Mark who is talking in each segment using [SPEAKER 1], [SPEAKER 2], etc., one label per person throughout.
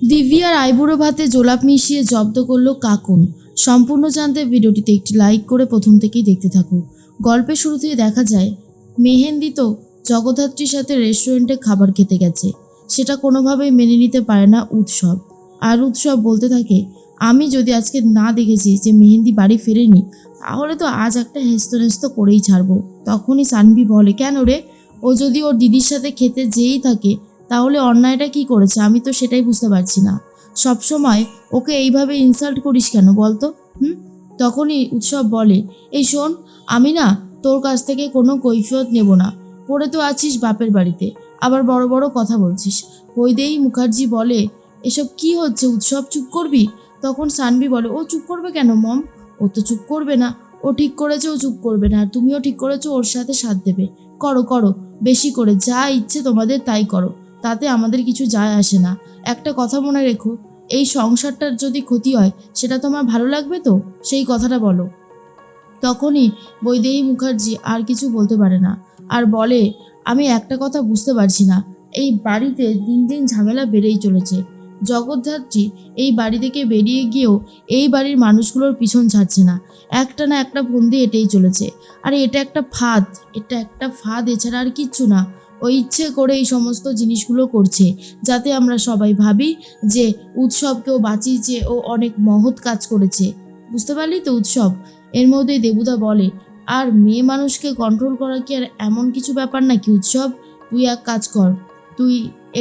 [SPEAKER 1] দিব্যার আইবুড়ো ভাতে জোলাপ মিশিয়ে জব্দ করল কাকুন। সম্পূর্ণ জানতে ভিডিওটিতে একটি লাইক করে প্রথম থেকেই দেখতে থাকো। গল্পের শুরুতেই দেখা যায়, মেহেন্দি তো জগদ্ধাত্রীর সাথে রেস্টুরেন্টে খাবার খেতে গেছে। সেটা কোনোভাবেই মেনে নিতে পারে না উৎসব। আর উৎসব বলতে থাকে, আমি যদি আজকে না দেখেছি যে মেহেন্দি বাড়ি ফেরেনি, তাহলে তো আজ একটা হেস্ত নেস্ত করেই ছাড়বো। তখনই সানভি বলে, কেন রে? ও যদি ওর দিদির সাথে খেতে যেই থাকে তাহলে অন্যায়টা কি করেছে? আমি তো সেটাই বুঝতে পারছি না। সবসময় ওকে এইভাবে ইনসাল্ট করিস কেন বলতো? হুম? তখনই উৎসব বলে, এই শোন, আমি না তোর কাছ থেকে কোনো কৈফিয়ত নেব না। পড়ে তো আছিস বাপের বাড়িতে। আবার বড় বড় কথা বলছিস। বৈদেহী মুখার্জি বলে, এসব কি হচ্ছে? উৎসব চুপ করবি? তখন সানভি বলে, ও চুপ করবে কেন মম? ও তো চুপ করবে না। ও ঠিক করেছে, ও চুপ করবে না। আর তুমিও ঠিক করেছ, ওর সাথে সাথ দেবে। করো করো। বেশি করে যা ইচ্ছে তোমাদের তাই করো। তাতে আমাদের কিছু যায় আসে না। একটা কথা মনে রেখো, এই সংসারটার যদি ক্ষতি হয়, সেটা তোমার ভালো লাগবে তো? সেই কথাটা বলো। তখনই বৈদেহী মুখার্জি আর কিছু বলতে পারে না আর বলে, আমি একটা কথা বুঝতে পারছি না। এই বাড়িতে দিন দিন ঝামেলা বেড়েই চলেছে। জগদ্ধাত্রী এই বাড়ি থেকে বেরিয়ে গিয়েও এই বাড়ির মানুষগুলোর পিছন ছাড়ছে না। একটা না একটা ফন্দি এটেই চলেছে। আর এটা একটা ফাঁদ, এটা একটা ফাঁদ, এছাড়া আর কিচ্ছু না। ও ইচ্ছে করে এই সমস্ত জিনিসগুলো করছে, যাতে আমরা সবাই ভাবি যে উৎসবকেও বাঁচিয়েছে ও অনেক মহৎ কাজ করেছে। বুঝতে পারলি তো উৎসব? এর মধ্যে দেবুদা বলে, আর মেয়ে মানুষকে কন্ট্রোল করা কি আর এমন কিছু ব্যাপার নাকি উৎসব? তুই এক কাজ কর, তুই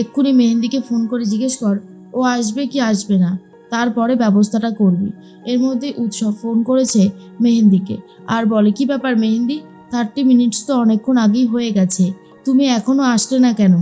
[SPEAKER 1] এক্ষুনি মেহেন্দিকে ফোন করে জিজ্ঞেস কর, ও আসবে কি আসবে না? তারপরে ব্যবস্থাটা করবি। এর মধ্যে উৎসব ফোন করেছে মেহেন্দিকে, আর বলে, কি ব্যাপার মেহেন্দি? থার্টি মিনিটস তো অনেকক্ষণ আগেই হয়ে গেছে। তুমি এখনও আসলে না কেন?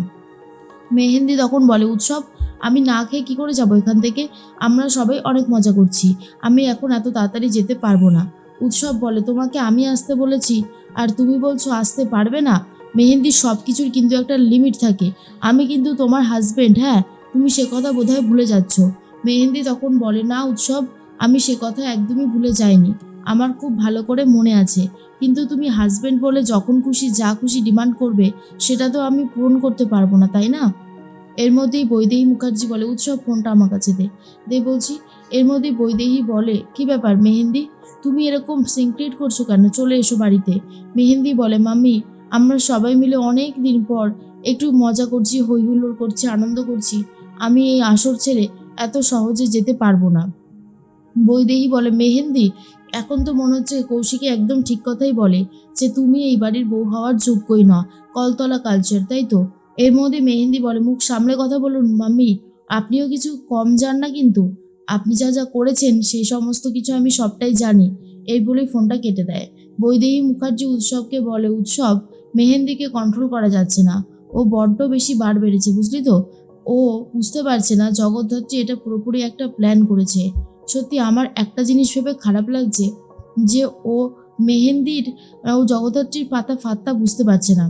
[SPEAKER 1] মেহেন্দি তখন বলে, উৎসব, আমি না খেয়ে কী করে যাব এখান থেকে? আমরা সবাই অনেক মজা করছি। আমি এখন এত তাড়াতাড়ি যেতে পারব না। উৎসব বলে, তোমাকে আমি আসতে বলেছি, আর তুমি বলছো আসতে পারবে না? মেহেন্দির সব কিছুর কিন্তু একটা লিমিট থাকে। আমি কিন্তু তোমার হাজবেন্ড হ্যাঁ? তুমি সে কথা বোধহয় ভুলে যাচ্ছ। মেহেন্দি তখন বলে, না উৎসব, আমি সে কথা একদমই ভুলে যাইনি। আমার খুব ভালো করে মনে আছে। কিন্তু তুমি হাজবেন্ড বলে যখন খুশি, যা খুশি ডিমান্ড করবে, সেটা তো আমি পূরণ করতে পারব না, তাই না? এর মধ্যেই বৈদেহী মুখার্জি বলে, উৎসব ফোনটা আমার কাছে দে। দে বলছি, এর মধ্যেই বৈদেহী বলে, কি ব্যাপার মেহেন্দি? তুমি এরকম সিনক্রেট করছ কেন? চলে এসো বাড়িতে। মেহেন্দি বলে, মাম্মি, আমরা সবাই মিলে অনেক দিন পর একটু মজা করছি হই হুল্লোড় করছি, আনন্দ করছি। আমি এই আসর ছেড়ে এত সহজে যেতে পারব না। বৈদেহী বলে, মেহেন্দি এখন তো মনে হচ্ছে কৌশিকী একদম ঠিক কথাই বলে যে তুমি এই বাড়ির বউ হওয়ার যোগ্যই না কলতলা কালচার তাই তো? এর মধ্যে মেহেন্দি বলে, মুখ সামলে কথা বলুন, মাম্মি। আপনিও কিছু কম যান না কিন্তু। আপনি যা যা করেছেন, সেই সমস্ত কিছু আমি সবটাই জানি। এই বলেই ফোনটা কেটে দেয়। বৈদেহী মুখার্জি উৎসবকে বলে, উৎসব মেহেন্দিকে কন্ট্রোল করা যাচ্ছে না। ও বড্ড বেশি বার বেড়েছে, বুঝলি তো? ও বুঝতে পারছে না, জগদ্ধাত্রী এটা পুরোপুরি একটা প্ল্যান করেছে। সত্যি আমার একটা জিনিস ভেবে খারাপ লাগছে যে ও মেহেন্দির, ও জগদ্ধাত্রীর পাতা ফাত্তা বুঝতে পারছে না।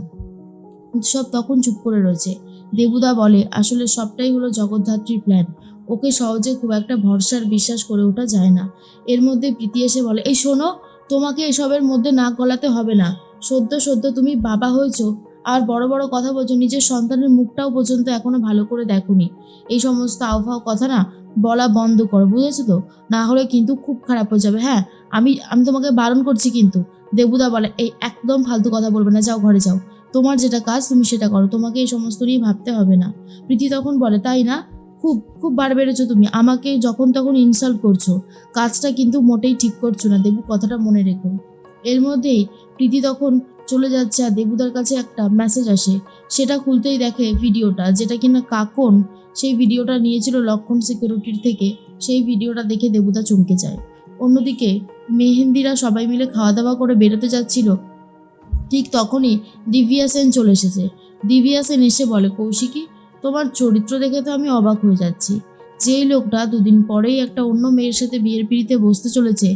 [SPEAKER 1] উৎসব তখন চুপ করে রয়েছে। দেবুদা বলে, আসলে সবটাই হলো জগদ্ধাত্রীর প্ল্যান ওকে সহজে খুব একটা ভরসার বিশ্বাস করে ওঠা যায় না। এর মধ্যে প্রীতি এসে বলে, এই শোনো, তোমাকে এসবের মধ্যে নাক গলাতে হবে না। সদ্য সদ্য তুমি বাবা হয়েছো, আর বড় বড় কথা বলছো, নিজের সন্তানের মুখটাও পর্যন্ত এখনও ভালো করে দেখোনি। এই সমস্ত আবহাওয়া কথা না বলা বন্ধ করো, বুঝেছ তো? না হলে কিন্তু খুব খারাপ হয়ে যাবে হ্যাঁ? আমি আমি তোমাকে বারণ করছি কিন্তু। দেবুদা বলে, এই একদম ফালতু কথা বলবে না, যাও ঘরে যাও। তোমার যেটা কাজ, তুমি সেটা করো। তোমাকে এই সমস্ত নিয়ে ভাবতে হবে না। প্রীতি তখন বলে, তাই না? খুব খুব বার বেড়েছো তুমি। আমাকে যখন তখন ইনসাল্ট করছ। কাজটা কিন্তু মোটেই ঠিক করছ না। দেবু কথাটা মনে রেখো। এর মধ্যেই প্রীতি তখন চলে যাচ্ছে আর দেবুদার কাছে একটা মেসেজ আসে। সেটা খুলতেই দেখে ভিডিওটা, যেটা কিনা কাকন সেই ভিডিওটা নিয়েছিল লক্ষণ সিকিউরিটির থেকে। সেই ভিডিওটা দেখে দেবুদা চমকে যায়। অন্যদিকে মেহেন্দিরা সবাই মিলে খাওয়া দাওয়া করে বেরোতে যাচ্ছিল। ঠিক তখনই দিভিয়া সেন চলে এসেছে। দিভিয়া সেন এসে বলে, কৌশিকী, তোমার চরিত্র দেখে তো আমি অবাক হয়ে যাচ্ছি। যেই লোকটা দুদিন পরেই একটা অন্য মেয়ের সাথে বিয়ের পিড়িতে বসতে চলেছে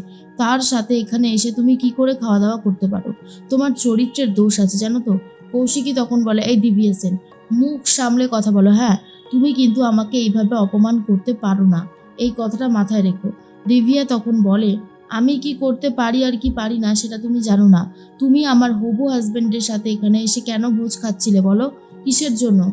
[SPEAKER 1] তার সাথে এখানে এসে তুমি কি করে খাওয়া দাওয়া করতে পারো? তোমার চরিত্রের দোষ আছে, জানো তো? কৌশিকী তখন বলে, এই সেন মুখ সামলে কথা বলো হ্যাঁ? তুমি কিন্তু আমাকে এইভাবে অপমান করতে পারো না। এই কথাটা মাথায় রেখো। দিভিয়া তখন বলে, আমি কি করতে পারি আর কি পারি না সেটা তুমি জানো না। তুমি আমার হবু হাজবেন্ডের সাথে এখানে এসে কেন ভোজ খাচ্ছিলে বলো? কিসের জন্য?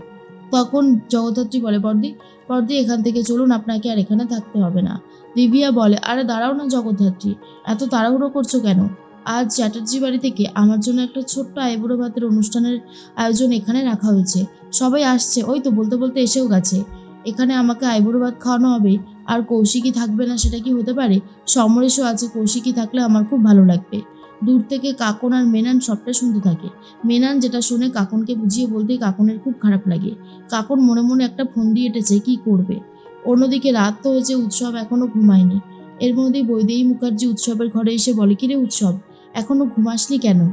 [SPEAKER 1] তখন জগদ্ধাত্রী বলে বর্দি বর্দি এখান থেকে চলুন, আপনাকে আর এখানে থাকতে হবে না। দিবিয়া বলে, আরে, দাঁড়াও না জগদ্ধাত্রী, এত তাড়াহুড়ো করছ কেন? আজ চ্যাটার্জি বাড়ি থেকে আমার জন্য একটা ছোট্ট আইবুড়ো ভাতের অনুষ্ঠানের আয়োজন এখানে রাখা হয়েছে। সবাই আসছে, ওই তো বলতে বলতে এসেও গেছে। এখানে আমাকে আইবুড়ো ভাত খাওয়ানো হবে, আর কৌশিকী থাকবে না, সেটা কি হতে পারে? সমরেশও আছে, কৌশিকী থাকলে আমার খুব ভালো লাগবে। দূর থেকে কাকন আর মেনান সবটা শুনতে থাকে। মেনান যেটা শুনে কাকনকে বুঝিয়ে বলতে কাকনের খুব খারাপ লাগে। কাকন মনে মনে একটা ফোন দিয়ে এটেছে, কি করবে? অন্যদিকে রাত তো হয়েছে, উৎসব এখনও ঘুমায়নি। এর মধ্যেই বৈদেহী মুখার্জি উৎসবের ঘরে এসে বলে, কিরে উৎসব, এখনও ঘুমাসনি কেন?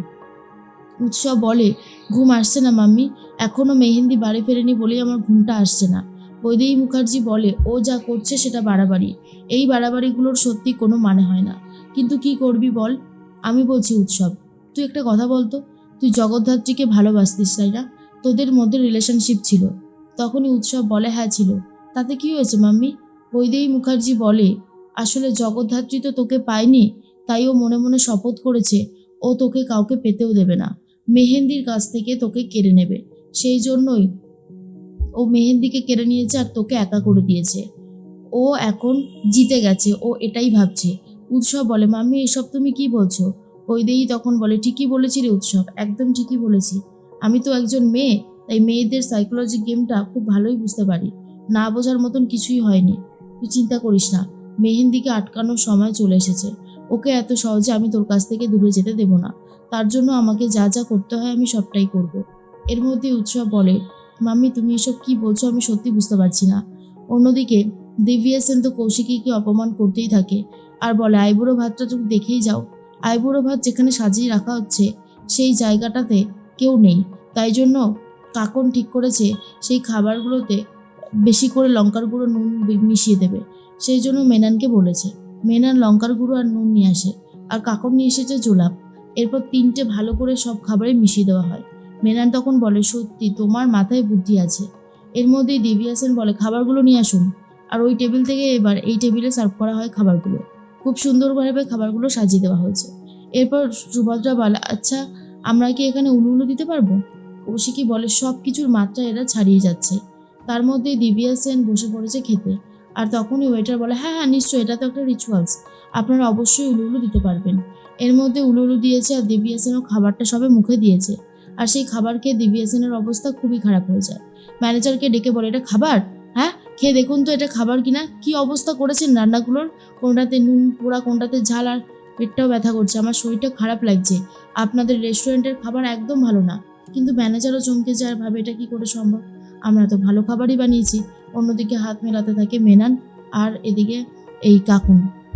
[SPEAKER 1] উৎসব বলে, ঘুম আসছে না মাম্মি, এখনও মেহেন্দি বাড়ি ফেরেনি বলেই আমার ঘুমটা আসছে না। বৈদেহী মুখার্জি বলে, ও যা করছে সেটা বাড়াবাড়ি। এই বাড়াবাড়িগুলোর সত্যি কোনো মানে হয় না। কিন্তু কি করবি বল? আমি বলছি উৎসব। তুই একটা কথা বলতো, তুই জগদ্ধাত্রীকে ভালোবাসতিস তাই না তোদের মধ্যে রিলেশনশিপ ছিল। তখনই উৎসব বলে হ্যাঁ ছিল। তাতে কি হয়েছে, মাম্মি? বৈদেহী মুখার্জি বলে, আসলে জগদ্ধাত্রী তো তোকে পায়নি, তাই ও মনে মনে শপথ করেছে, ও তোকে কাউকে পেতেও দেবে না। মেহেন্দির কাছ থেকে তোকে কেড়ে নেবে। সেই জন্যই ও মেহেন্দিকে কেড়ে নিয়েছে আর তোকে একা করে দিয়েছে। ও এখন জিতে গেছে, ও এটাই ভাবছে। উৎসব বলে, মাম্মি, এসব তুমি কি বলছো? বৈদেহী তখন বলে, ঠিকই বলেছি রে উৎসব, একদম ঠিকই বলেছি। আমি তো একজন মেয়ে, তাই মেয়েদের সাইকোলজি গেমটা খুব ভালোই বুঝতে পারি। না বোঝার মতন কিছুই হয়নি। তুই চিন্তা করিস না, মেহেন্দিকে আটকানোর সময় চলে এসেছে। ওকে এত সহজে আমি তোর কাছ থেকে দূরে যেতে দেব না। তার জন্য আমাকে যা যা করতে হয় আমি সবটাই করব। এর মধ্যে উৎসব বলে, মাম্মি, তুমি এসব কি বলছো আমি সত্যি বুঝতে পারছি না। অন্যদিকে দিব্যা সেন তো কৌশিকীকে অপমান করতেই থাকে। আর বলে, আইবুড়ো ভাতটা তুমি দেখেই যাও। আইবুড়ো ভাত যেখানে সাজিয়ে রাখা হচ্ছে, সেই জায়গাটাতে কেউ নেই। তাই জন্য কাকন ঠিক করেছে, সেই খাবারগুলোতে বেশি করে লঙ্কার গুঁড়ো, নুন মিশিয়ে দেবে। সেই জন্য মেনানকে বলেছে। মেনান লঙ্কার গুঁড়ো আর নুন নিয়ে আসে। আর কাকন নিয়ে এসেছে জোলাপ। এরপর তিনটে ভালো করে সব খাবারে মিশিয়ে দেওয়া হয়। মেনান তখন বলে, সত্যি, তোমার মাথায় বুদ্ধি আছে। এর মধ্যেই দেবী হাসান বলে, খাবারগুলো নিয়ে আসুন। আর ওই টেবিল থেকে এবার এই টেবিলে সার্ভ করা হয় খাবারগুলো। খুব সুন্দরভাবে খাবারগুলো সাজিয়ে দেওয়া হয়েছে। এরপর সুভদ্রা বলে আচ্ছা আমরা কি এখানে উলু উলু দিতে পারব? কৌশিকী বলে সব কিছুর মাত্রা এরা ছাড়িয়ে যাচ্ছে। তার মধ্যে দিবিয়া সেন বসে পড়েছে খেতে। আর তখনই ওয়েটার বলে হ্যাঁ হ্যাঁ নিশ্চয়ই, এটা তো একটা রিচুয়ালস আপনারা অবশ্যই উলু উলু দিতে পারবেন। এর মধ্যে উলু উলু দিয়েছে আর দিব্যা সেনও খাবারটা সবে মুখে দিয়েছে। আর সেই খাবার খেয়ে দিব্যা সেনের অবস্থা খুবই খারাপ হয়ে যায়। ম্যানেজারকে ডেকে বলে, এটা খাবার? হ্যাঁ খেয়ে দেখুন তো এটা খাবার কিনা। কি অবস্থা করেছেন রান্নাগুলোর? কোনটাতে নুন পোড়া, কোনটাতে ঝাল, আর পেটটাও ব্যথা করছে। আমার শরীরটা খারাপ লাগছে। আপনাদের রেস্টুরেন্টের খাবার একদম ভালো না। কিন্তু ম্যানেজারও চমকে যায় আর ভাবে এটা কি করে সম্ভব? আমরা তো ভালো খাবারই বানিয়েছি। অন্যদিকে হাত মেলাতে থাকে মেনান আর এদিকে এই কাকুন।